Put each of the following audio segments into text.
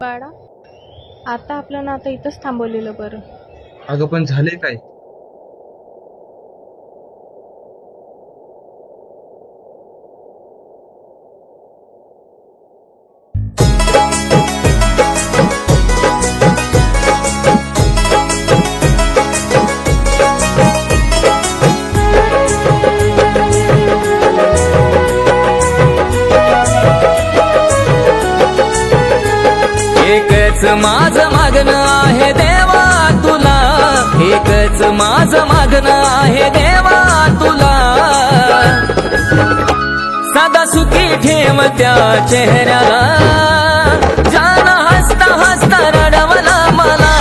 बाळा आता आपलं नातं इथंच थांबवलेलं बरं. अगं पण झाले काय? एकच माझ मागणं आहे देवा तुला. एकच माझ मागणं आहे देवा तुला. साधा सुखी ठेव त्या चेहऱ्याला. जाना हसता हसता रडवला मला.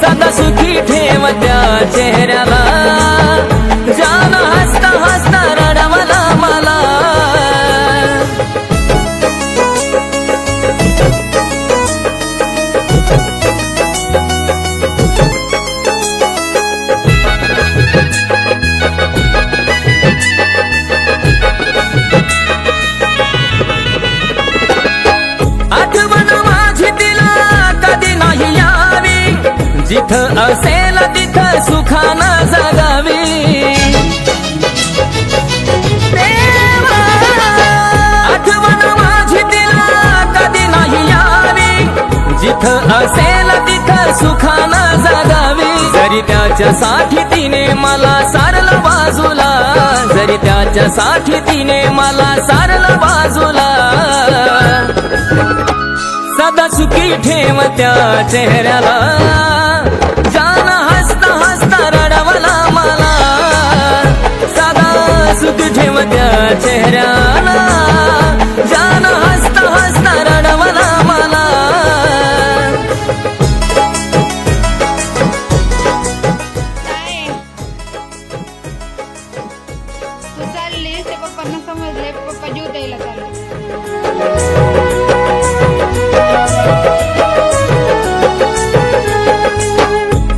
साधा सुखी ठेव त्या चेहऱ्याला. जिथं असेल तिथं सुखानं जगावी. आठवण माझी तिला कधी नाही यावी. जिथं असेल तिथं सुखानं जगावी. जरी त्याच्यासाठी तिने मला सारलं बाजूला जरी त्याच्यासाठी तिने मला सारलं बाजूला. सदा सुखी ठेव त्या चेहऱ्याला.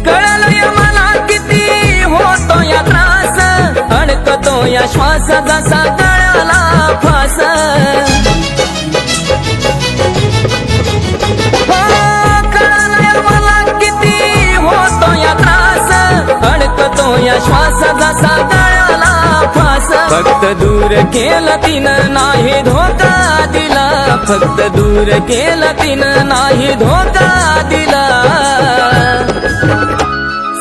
कळलंय मला किती होतो या त्रास अडकतो या श्वास जसा दूर केलं तिनं नाही धोका दिला. फक्त दूर केलं तिनं नाही धोका दिला.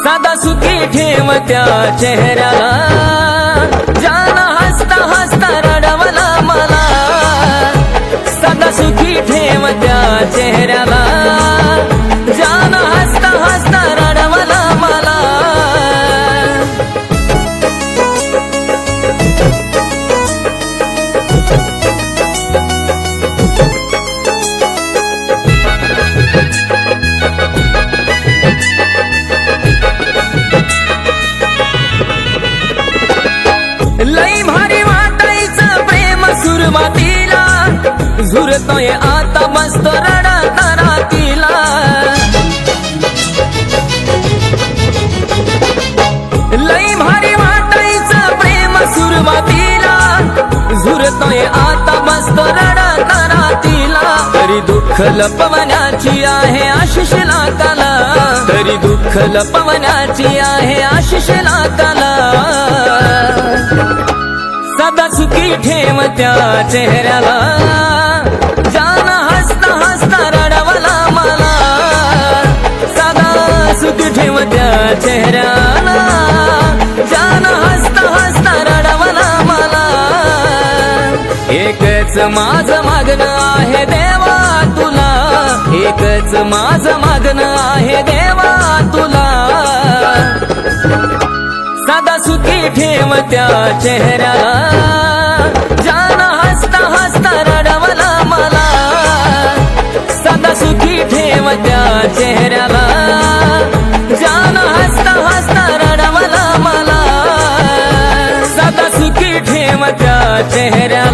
सदा सुखी ठेव त्या चेहऱ्याला. जाना हसता हसता रडवला मला. सदा सुखी ठेव त्या चेहऱ्या झुरतोय आता बसतो रडत रातीला लई भारी वाटायचं प्रेम सुरुवातीला झुरतोय आता बसतो रडत रातीला तरी दुःख लपवण्याची आहे आशिष लाकाला तरी दुःख लपवण्याची आहे आशिष लाकाला सदा सुखी ठेव त्या चेहऱ्याला. चेहऱ्याला जान हसता हसता रडवला मला. एकच माझं मागणं आहे देवा तुला. एकच माझं मागणं आहे देवा तुला. सदा सुखी ठेव त्या चेहऱ्याला. जान हसता हसता रडवला मला. सदा सुखी ठेव त्या चेहऱ्याला. रडवला